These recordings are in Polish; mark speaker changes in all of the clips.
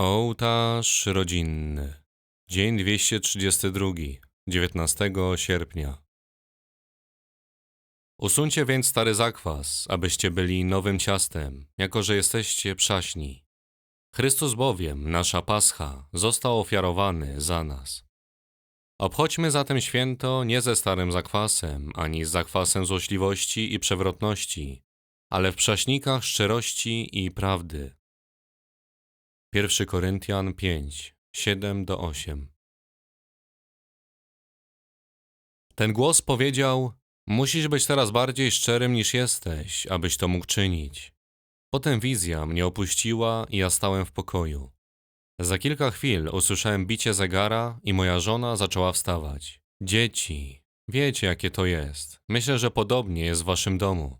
Speaker 1: Ołtarz rodzinny. Dzień 232, 19 sierpnia. Usuńcie więc stary zakwas, abyście byli nowym ciastem, jako że jesteście przaśni. Chrystus bowiem, nasza Pascha, został ofiarowany za nas. Obchodźmy zatem święto nie ze starym zakwasem, ani z zakwasem złośliwości i przewrotności, ale w przaśnikach szczerości i prawdy. 1 Koryntian 5, 7 do 8. Ten głos powiedział: Musisz być teraz bardziej szczerym niż jesteś, abyś to mógł czynić. Potem wizja mnie opuściła i ja stałem w pokoju. Za kilka chwil usłyszałem bicie zegara i moja żona zaczęła wstawać. Dzieci, wiecie jakie to jest. Myślę, że podobnie jest w waszym domu.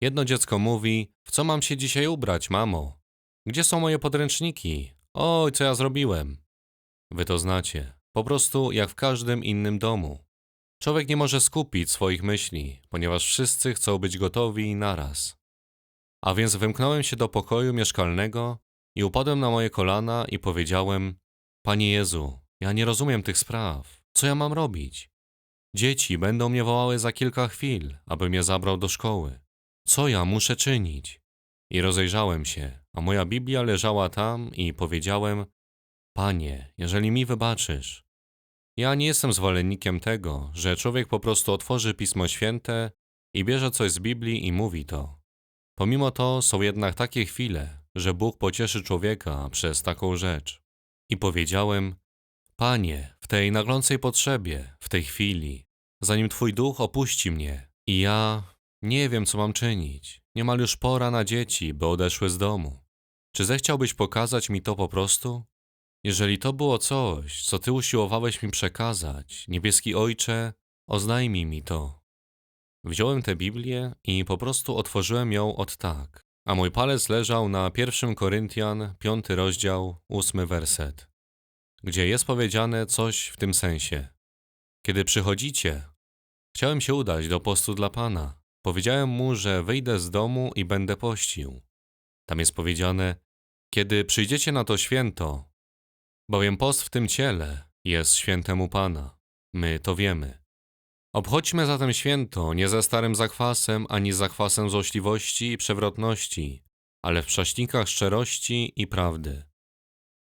Speaker 1: Jedno dziecko mówi: W co mam się dzisiaj ubrać, mamo? Gdzie są moje podręczniki? Oj, co ja zrobiłem? Wy to znacie. Po prostu jak w każdym innym domu. Człowiek nie może skupić swoich myśli, ponieważ wszyscy chcą być gotowi naraz. A więc wymknąłem się do pokoju mieszkalnego i upadłem na moje kolana i powiedziałem: Panie Jezu, ja nie rozumiem tych spraw. Co ja mam robić? Dzieci będą mnie wołały za kilka chwil, aby mnie zabrał do szkoły. Co ja muszę czynić? I rozejrzałem się, a moja Biblia leżała tam i powiedziałem: Panie, jeżeli mi wybaczysz. Ja nie jestem zwolennikiem tego, że człowiek po prostu otworzy Pismo Święte i bierze coś z Biblii i mówi to. Pomimo to są jednak takie chwile, że Bóg pocieszy człowieka przez taką rzecz. I powiedziałem: Panie, w tej naglącej potrzebie, w tej chwili, zanim Twój duch opuści mnie i ja nie wiem, co mam czynić, niemal już pora na dzieci, by odeszły z domu. Czy zechciałbyś pokazać mi to po prostu? Jeżeli to było coś, co Ty usiłowałeś mi przekazać, niebieski Ojcze, oznajmij mi to. Wziąłem tę Biblię i po prostu otworzyłem ją od tak, a mój palec leżał na 1 Koryntian, 5 rozdział, 8 werset, gdzie jest powiedziane coś w tym sensie. Kiedy przychodzicie, chciałem się udać do postu dla Pana. Powiedziałem mu, że wyjdę z domu i będę pościł. Tam jest powiedziane, kiedy przyjdziecie na to święto, bowiem post w tym ciele jest świętemu Pana. My to wiemy. Obchodźmy zatem święto nie ze starym zakwasem, ani zakwasem złośliwości i przewrotności, ale w prześnikach szczerości i prawdy.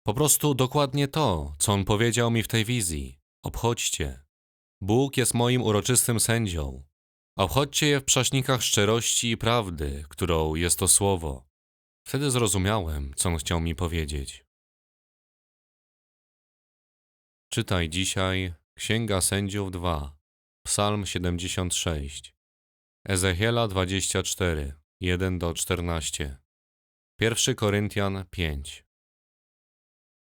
Speaker 1: Po prostu dokładnie to, co on powiedział mi w tej wizji. Obchodźcie. Bóg jest moim uroczystym sędzią. Obchodźcie je w prześnikach szczerości i prawdy, którą jest to słowo. Wtedy zrozumiałem, co on chciał mi powiedzieć. Czytaj dzisiaj Księga Sędziów 2, Psalm 76, Ezechiela 24, 1 do 14, 1 Koryntian 5.